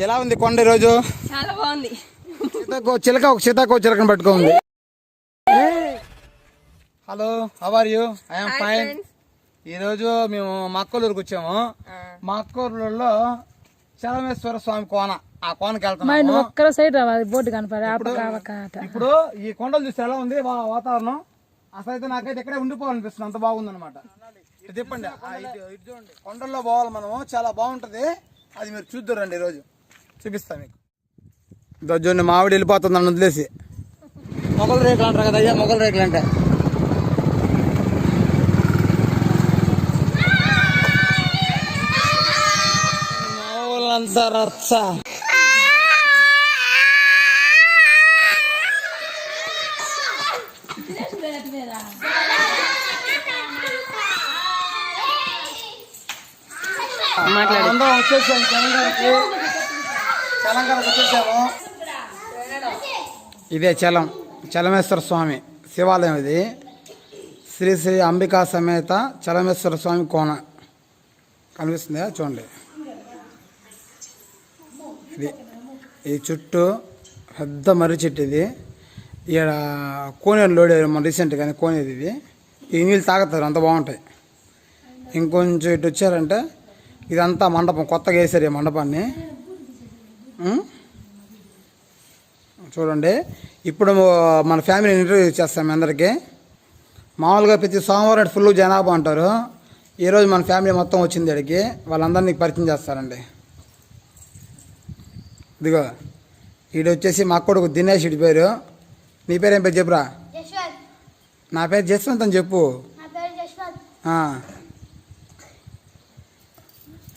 ఎలా ఉంది కొండ ఈరోజు? చాలా బాగుంది. సీతాకో చిలక ఒక సీతాకో చిలకని పట్టుకుంది. Hello how are you I'm fine ఈరోజు మేము మక్కలూరుకు వచ్చాము. మక్కలూరులో చలమేశ్వర స్వామి కోన. ఆ కోనకి ఒక్కర సైడ్ రావాలి బోర్డు ఇప్పుడు ఈ కొండలు చూస్తే ఎలా ఉంది వా- వాతావరణం? అసలు అయితే నాకైతే ఇక్కడే ఉండిపోవాలనిపిస్తుంది. అంత బాగుంది అనమాట చెప్పండి. కొండల్లో పోవాలి మనము. చాలా బాగుంటది. అది మీరు చూద్దరండి ఈరోజు. చూపిస్తా మీకు. చూడండి మామిడి వెళ్ళిపోతుంది నన్ను వదిలేసి. మొగలు రేకులు అంటారు కదా అయ్యా మొగలు రేకులు అంటే. రచ్చ. అందరం వచ్చేసాము ఇదే చలం చలమేశ్వర స్వామి శివాలయం ఇది. శ్రీ శ్రీ అంబికా సమేత చలమేశ్వర స్వామి కోన. కనిపిస్తుందా? చూడండి. ఇది ఈ చుట్టూ పెద్ద మర్రి చెట్టు ఇది. ఇక్కడ కోనేరు లోడేరు మన రీసెంట్గానే కోనేరు ఇది. ఈ నీళ్ళు తాగుతారు అంత బాగుంటాయి. ఇంకొంచెం ఇటు వచ్చారంటే ఇదంతా మండపం కొత్తగా వేసారు ఈ మండపాన్ని. చూడండి. ఇప్పుడు మన ఫ్యామిలీ ఇంటర్వ్యూ చేస్తాం మీ అందరికీ. మామూలుగా ప్రతి సోమవారం ఫుల్ జనాభా అంటారు. ఈరోజు మన ఫ్యామిలీ మొత్తం వచ్చింది ఇక్కడికి. వాళ్ళందరినీ పరిచయం చేస్తారండి. ఇదిగో ఈడు వచ్చేసి మా కొడుకు దినేష్ ఇడి పేరు. నీ పేరు ఏం పేరు చెప్పురా? నా పేరు జస్వంత్ అని చెప్పు. నా పేరు యశ్వంత్. ఆ,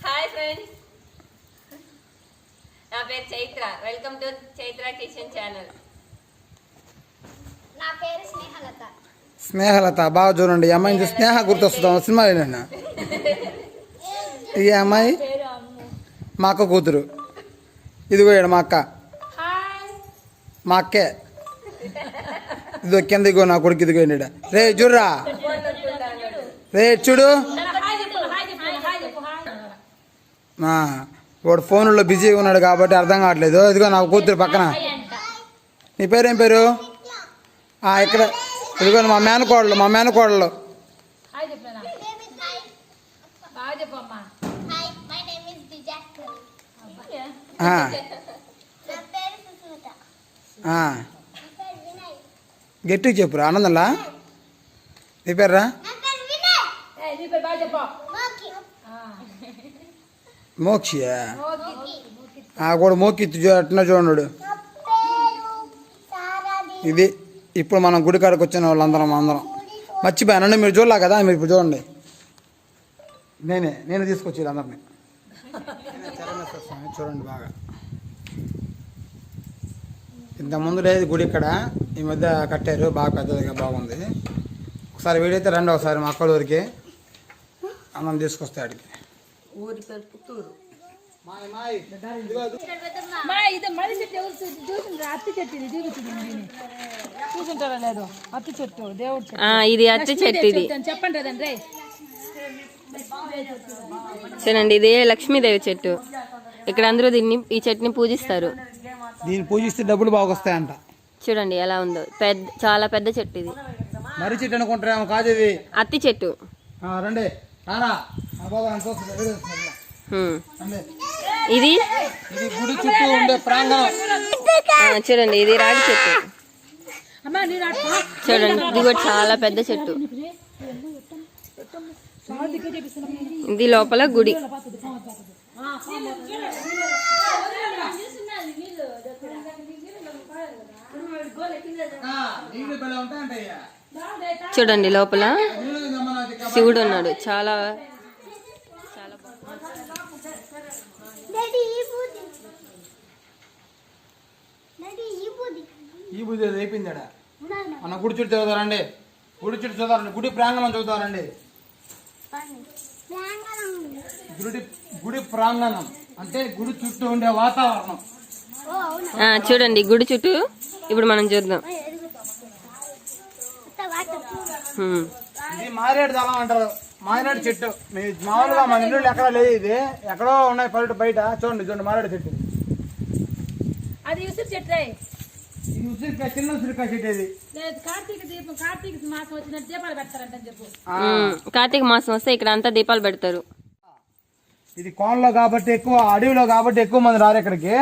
హాయ్ ఫ్రెండ్స్ పేరు Chaitra. Welcome to Chaitra kitchen channel నా పేరు స్నేహలత. స్నేహలత బాగా చూడండి. ఈ అమ్మాయిని చూసి స్నేహ గుర్తొస్తుందా సినిమా నేను ఈ అమ్మాయి మా అక్క కూతురు. ఇదిగో ఈడ మా అక్క. మా అక్కే. ఇదిగో కింద ఇగో నా కొడుకు ఇదిగో ఈడ. రే చూడురా. రే చూడు. వాడు ఫోన్లో బిజీగా ఉన్నాడు కాబట్టి అర్థం కావట్లేదు. ఇదిగో నా కూతురు పక్కన. నీ పేరేం పేరు? ఆ, ఇక్కడ. ఇదిగో మా మేనకోడలు మా మేనకోడలు. హాయ్ చెప్పినా బాగా చెప్పమ్మా hi my name is disaster ఆ, నా పేరు సుస్మిత ఆ. నా పేరు వినయ్ గట్టిగా చెప్పురా ఆనందంలా నీ పేర్రా నా పేరు వినయ్ ఏ నీ పేరు బాగా చెప్పు మోకి మోక్షియా మోకి ఆ కూడా మోకిత్తు అట్లా చూడడు ఇది ఇప్పుడు మనం గుడి కాడికి వచ్చిన వాళ్ళందరం అందరం. మర్చిపోయానండి మీరు చూడలే కదా? మీరు ఇప్పుడు చూడండి. నేనే నేను తీసుకొచ్చి అందరినీ. చూడండి బాగా. ఇంతకుముందు లేదు గుడి ఇక్కడ. ఈ మధ్య కట్టారు బాగా పెద్దదిగా బాగుంది. ఒకసారి వీడైతే రండి ఒకసారి మా అక్కడ ఊరికి. అన్నం తీసుకొస్తే ఆడికి. ఊరి పేరు పుత్తూరు మాయ్ మాయ్. ఇదిగో మా ఇది చెట్టు ఎవరు అత్తి చెట్టు ఇది చూపించింది చూసింటారా లేదు? అత్తి చెట్టు దేవుడు చెట్టు. ఆ, ఇది అత్తి చెట్టు ఇది. చెట్టు అని చెప్పండి చూడండి ఇది లక్ష్మీదేవి చెట్టు. ఇక్కడ అందరూ దీన్ని ఈ చెట్టుని పూజిస్తారు. దీన్ని పూజిస్తే డబ్బులు బాగా వస్తాయంట చూడండి ఎలా ఉందో. పెద్ద చాలా పెద్ద చెట్టు ఇది. మర్రి చెట్టు అనుకుంటారేమో కాదు ఇది. అత్తి చెట్టు. ఆ, రండి. రారా. ఇది? ఇది గుడి చుట్టూ ఉండే ప్రాంగణం. చూడండి ఇది రాగి చెట్టు. చూడండి ఇది కూడా చాలా పెద్ద చెట్టు. ఇది లోపల గుడి. చూడండి లోపల శివుడు ఉన్నాడు. చాలా బాగుంది. డాడీ ఈ బూది డాడీ ఈ బూది ఈ బుద్ధి ఏదో అయిపోయింది ఆడ. ఉన్నాను మన గుడి చుట్టూ చదువుతారండి గుడి చుట్టూ చదువుతారండి గుడి ప్రాంగణం చదువుతారండి గుడి గుడి ప్రాంగణం. అంటే గుడి చుట్టూ ఉండే వాతావరణం. చూడండి గుడి చుట్టూ ఇప్పుడు మనం చూద్దాం. ఇది మారేడు దళం అంటారు. మారేడు చెట్టు. మీ మామూలుగా మన ఇల్లు ఎక్కడ లేదు ఇది. ఎక్కడో ఉన్నాయి పల్లెటూరు బయట. చూడండి చూడండి మారేడు చెట్టు. అది చెట్టు. ఇది ఉసిరికాయ చిన్న ఉసిరికాయ చెట్టు ఇది లేదు కార్తీక దీపం కార్తీక మాసం వచ్చినట్టు దీపాలు పెడతారంట చెప్పు. ఆ, ఉమ్, కార్తీక మాసం వస్తే ఇక్కడ అంతా దీపాలు పెడతారు. ఇది కోనలో కాబట్టి ఎక్కువ అడవిలో కాబట్టి ఎక్కువ మంది రారు ఇక్కడికి.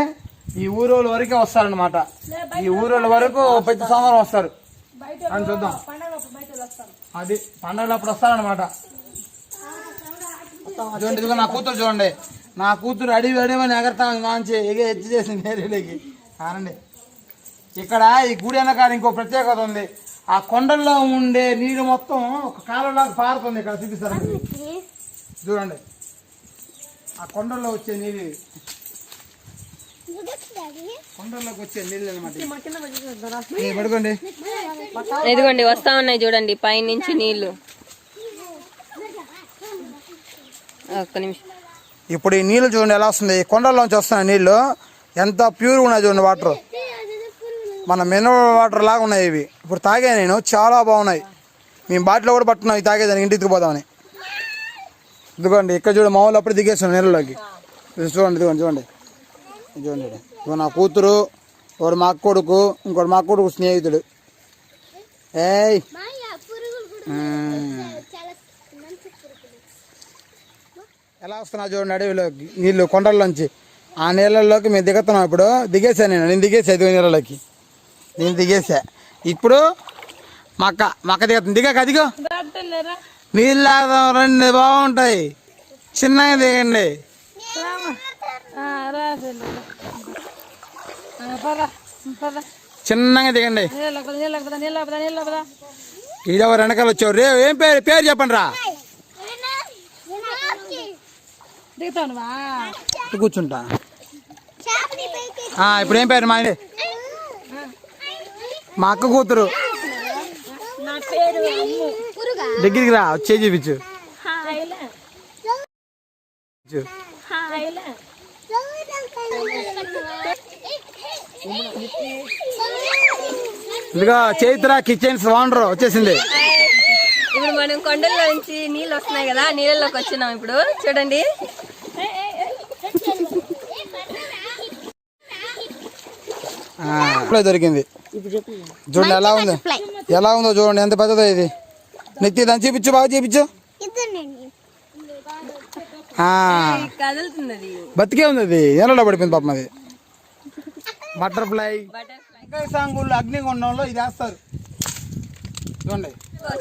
ఈ ఊరోళ్ళ వరకే వస్తారనమాట ఈ ఊరోళ్ళ వరకు ప్రతి సంవత్సరం వస్తారు. అని చూద్దాం. అది పండగలు అప్పుడు వస్తారనమాట చూడండి ఇదిగో నా కూతురు చూడండి. నా కూతురు అడివి అడివని ఎగరతా మంచి ఎగ హెచ్చు చేసింది ఏరియాలోకి కానండి. ఇక్కడ ఈ గుడి వెనకాల ఇంకో ప్రత్యేకత ఉంది. ఆ కొండల్లో ఉండే నీరు మొత్తం ఒక కాలంలాగా పారుతుంది ఇక్కడ చూపిస్తారు. చూడండి. ఆ కొండల్లో వచ్చే నీరు. ఇది. కొండల్లోకి వచ్చే నీళ్ళు అనమాట పడుకోండి. ఇదిగోండి వస్తా ఉన్నాయి చూడండి పైనుంచి నీళ్ళు ఒక్క నిమిషం. ఇప్పుడు ఈ నీళ్ళు చూడండి ఎలా వస్తుంది ఈ కొండల్లోంచి వస్తున్నాయి నీళ్ళు ఎంత ప్యూర్ ఉన్నాయి చూడండి వాటర్. మన మినరల్ వాటర్ లాగా ఉన్నాయి ఇవి. ఇప్పుడు తాగా నేను చాలా బాగున్నాయి. మేము బాటిలో కూడా పట్టున్నాం ఇవి తాగేదానికి ఇంటికి పోదామని. ఇదిగోండి ఇక్కడ చూడండి మామూలు అప్పుడు దిగేసాం నీళ్ళలోకి చూడండి ఇదిగోండి చూడండి. చూడండి. ఇదిగో నా కూతురు ఒకడు మా కొడుకు ఇంకోటి మా కొడుకు స్నేహితుడు. ఏయ్. ఎలా వస్తున్నా చూడండి అడవిలోకి నీళ్ళు కొండల్లోంచి ఆ నీళ్ళల్లోకి మేము దిగుతున్నాం ఇప్పుడు. దిగేసా నేను నేను దిగేసా ఇదిగో నీళ్ళలోకి నేను దిగేసా. ఇప్పుడు మా అక్క మా అక్క దిగుతుంది దిగాక అదిగో. నీళ్ళు రండి బాగుంటాయి. చిన్నగా దిగండి. చిన్నగా దిగండి. ఈడెవరు వెనకాల వచ్చావు రే ఏం పేరు? పేరు చెప్పండి రా. కూర్చుంటా. ఇప్పుడు ఏం పేరు? మా? మా అక్క కూతురు. నా పేరు అమ్ము. దగ్గరికి రా వచ్చే చూపించు. ఇదిగో చైత్ర కిచెన్స్ ఓనర్ వచ్చేసింది. ఇప్పుడు మనం కొండల్లో నుంచి నీళ్ళు వస్తున్నాయి కదా నీళ్ళలోకి వచ్చినాం ఇప్పుడు. చూడండి. దొరికింది. చూడండి ఎలా ఉంది. ఎలా ఉందో చూడండి ఎంత పెద్దదో ఇది. నెత్తి దాన్ని చూపించు బాగా చూపించు. బతికే ఉంది అది ఎనలో పడిపోయింది పాపం అది. బటర్ఫ్లై. అగ్నిగుండంలో ఇది వేస్తారు. చూడండి.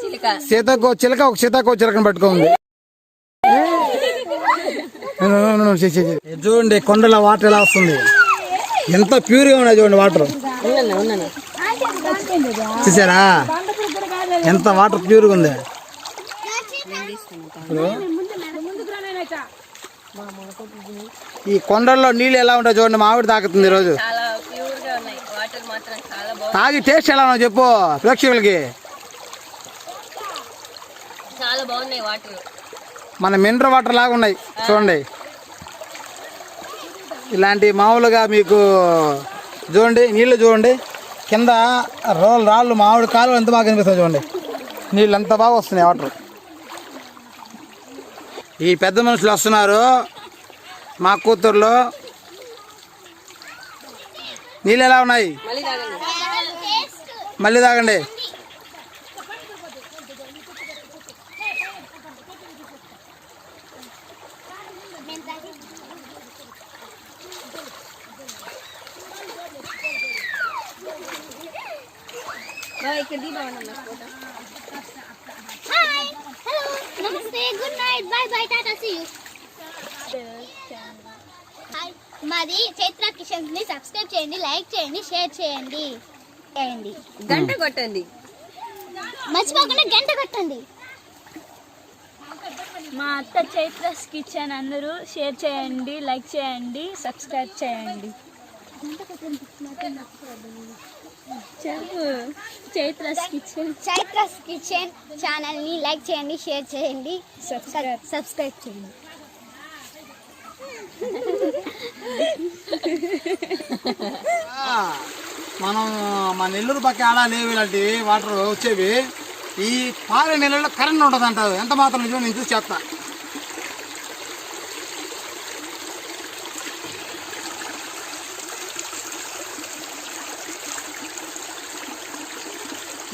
చిలుక. సీతకో చిలక ఒక సీతాకో చిలకని పట్టుకుంది. చూడండి కొండల వాటర్ ఎలా వస్తుంది. ఎంత ప్యూర్గా ఉన్నాయి చూడండి వాటర్. చూసారా? ఎంత వాటర్ ప్యూర్గా ఉంది. ఈ కొండల్లో నీళ్ళు ఎలా ఉంటాయి చూడండి మామిడి తాకుతుంది ఈరోజు. చాలా ప్యూర్గా ఉన్నాయి. వాటర్ మాత్రం చాలా బాగుంది. తాగి టేస్ట్ ఎలా ఉందో చెప్పు ప్రేక్షకులకి. చాలా బాగున్నాయి వాటర్. మన మినరల్ వాటర్ లాగా ఉన్నాయి. చూడండి. ఇలాంటి మామూలుగా మీకు చూడండి నీళ్ళు చూడండి. కింద రోల్ రాళ్ళు మామిడి కాలువ ఎంత బాగా కనిపిస్తుంది చూడండి. నీళ్ళు ఎంత బాగా వస్తున్నాయి వాటర్. ఈ పెద్ద మనుషులు వస్తున్నారు. మా కూతుర్లో. నీళ్ళు ఎలా ఉన్నాయి? మళ్ళీ తాగండి. ఇక్కడ. హాయ్ హలో నమస్తే good night bye bye tata see you hi మాది చైత్ర కిషన్స్ని సబ్స్క్రైబ్ చేయండి లైక్ చేయండి షేర్ చేయండి. చేయండి. గంట కొట్టండి. మర్చిపోకుండా గంట కొట్టండి. మా అత్త చైత్రస్ కిచెన్ అందరూ షేర్ చేయండి లైక్ చేయండి సబ్స్క్రైబ్ చేయండి. చెప్పు. చైత్రస్ కిచెన్. చైత్రస్ కిచెన్ ఛానల్ని లైక్ చేయండి షేర్ చేయండి. సబ్స్క్రైబ్. సబ్స్క్రైబ్ చేయండి. మనం మన నెల్లూరు పక్క ఆడా లేవు ఇలాంటి వాటర్ వచ్చేవి. ఈ పారే నెలల్లో కరెంట్ ఉంటుంది అంటారు ఎంత మాత్రం నిజమో నేను చూసి చేస్తా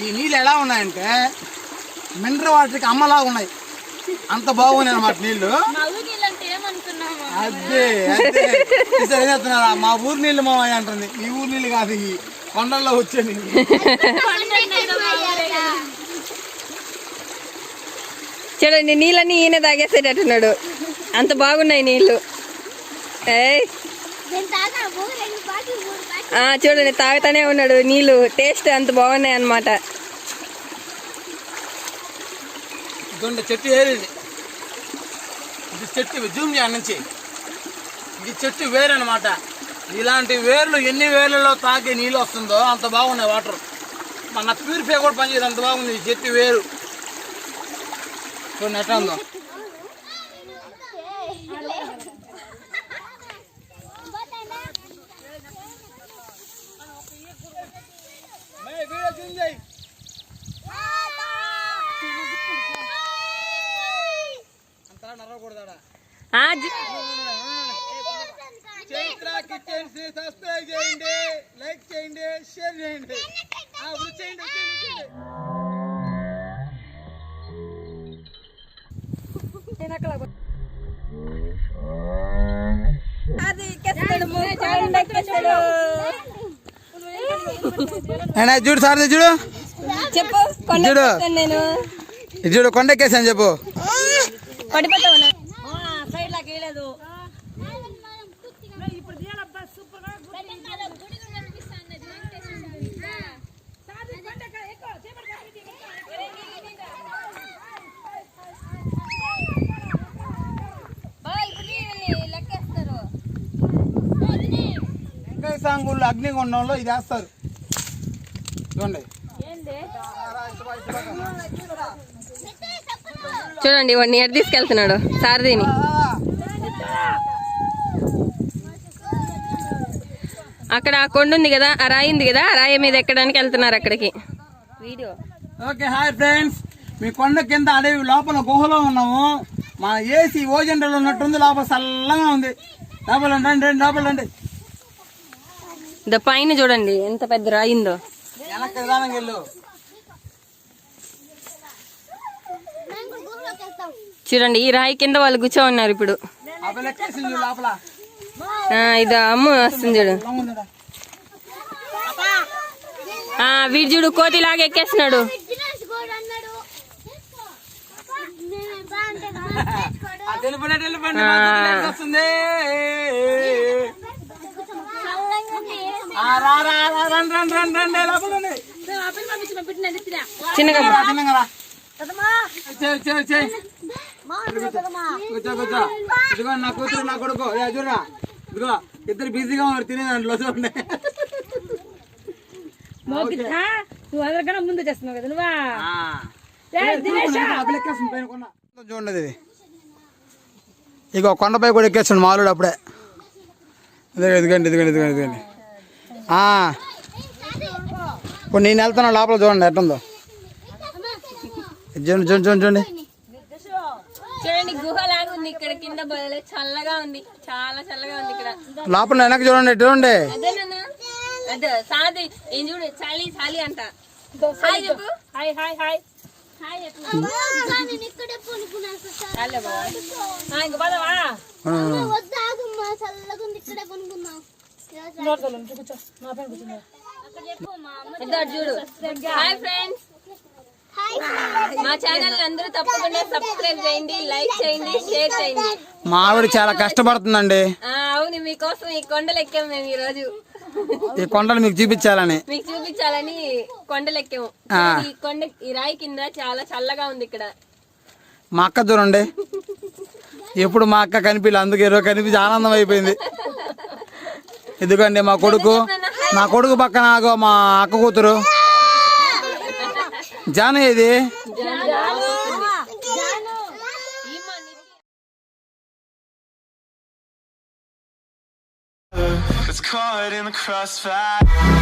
ఈ నీళ్ళు ఎలా ఉన్నాయంటే మినరల్ వాటర్కి అమ్మలా ఉన్నాయి. అంత బాగున్నాయి అంటే ఏమనుకున్నాము అదే అదే. ఈసారి ఏం చెప్తున్నారా మా ఊరు నీళ్ళు మామయ్య అంటుంది. ఈ ఊరు నీళ్ళు కాదు ఈ కొండల్లో వచ్చే నీళ్ళు. చూడండి నీళ్ళన్నీ ఈయన తాగేసేటట్టున్నాడు. అంత బాగున్నాయి నీళ్ళు. ఏయ్. చూడండి తాగుతానే ఉన్నాడు. నీళ్ళు టేస్ట్ అంత బాగున్నాయి అన్నమాట. చెట్టు ఏరింది. ఇది చెట్టు జూమ్ నుంచి ఇది చెట్టు వేరు అనమాట ఇలాంటి వేర్లు ఎన్ని వేర్లలో తాగే నీళ్ళు వస్తుందో అంత బాగున్నాయి వాటర్. మన ప్యూరిఫై కూడా పనిచేయదు అంత బాగుంది. ఈ చెట్టు వేరు. చూడండి ఎట్లా ఉందో అంతా నరవకూడదాడా ఆ, జి- చైత్ర కిచెన్స్ని సబ్స్క్రైబ్ చేయండి లైక్ చేయండి షేర్ చేయండి చూడు సార్ చూడు. చెప్పు కొండ చూడు. చూడు కొండెక్కేసాను చెప్పు. పడిపోతావు సైడ్ లాగా వేయలేదు సాంగుళ్ళు అగ్నిగుండంలో ఇది వేస్తారు. చూడండి. చూడండి వాడిని ఎడ తీసుకెళ్తున్నాడు. సారథిని. అక్కడ ఆ కొండ ఉంది కదా ఆ రాయి ఉంది కదా ఆ రాయి మీద ఎక్కడానికి వెళ్తున్నారు అక్కడికి. వీడియో. Okay hi friends. మీ కొండ కింద అడవి లోపల గుహలో ఉన్నాము. మా ఏసీ ఓజెండలో ఉన్నట్టుంది లోపల చల్లగా ఉంది. లోపల రండి రండి లోపల రండి. ద పైన చూడండి ఎంత పెద్ద రాయి ఉందో. వెనక్కి నిదానంగా వెళ్ళు. మేము కూడా గుహలోకి వెళ్తాం చూడండి ఈ రాయి కింద వాళ్ళు కూర్చో ఉన్నారు ఇప్పుడు. లోపల. ఇది అమ్ము వస్తుంది చూడు. వీడు చూడు కోతిలాగా ఎక్కేస్తున్నాడు. చిన్నగా నా కూతురు నా కొడుకు. చూడరా. ఇదిగో ఇద్దరు బిజీగా ఉన్నారు తినే దాంట్లో చూడండి నువ్వు అందరికన్నా ముందు చేస్తున్నావు కదా నువ్వా. చూడండి ఇది. ఇగో కొండపై కూడా ఎక్కేస్తుంది మాలుడు అప్పుడే. ఇదిగో ఇదిగోండి ఇదిగోండి ఇదిగోండి ఇదిగోండి. ఆ. ఇప్పుడు నేను వెళ్తున్నా లోపల చూడండి ఎట్టుందో. చూడండి చూడండి చూడండి చూడండి. గుహ ఉంది ఇక్కడ కింద చల్లగా ఉంది. చాలా చల్లగా ఉంది ఇక్కడ. లోపల వెనక్కి చూడండి చూడండి అదేనా అదే సాది ఏం చూడు చలి చలి అంట. హాయ్ చెప్పు. Hi hi hi. చూడు. Hi friends. మా ఛానల్ అందరూ తప్పకుండా సబ్స్క్రైబ్ చేయండి లైక్ చేయండి షేర్ చేయండి. మా ఆవిడ చాలా కష్టపడుతుందండి. ఆ, అవును మీకోసం ఈ కొండలు ఎక్కాము మేము ఈ రోజు ఈ కొండలు మీకు చూపించాలని. మీకు చూపించాలని కొండలు ఎక్కాము ఆ. ఈ కొండ ఈ రాయి కింద చాలా చల్లగా ఉంది ఇక్కడ. మా అక్క చూడండి. ఎప్పుడు మా అక్క కనిపించలే అందుకే ఈరోజు కనిపించి ఆనందం అయిపోయింది. ఎందుకండి మా కొడుకు మా కొడుకు పక్కన ఆగో మా అక్క కూతురు. జాను ఏది It's caught in the crossfire.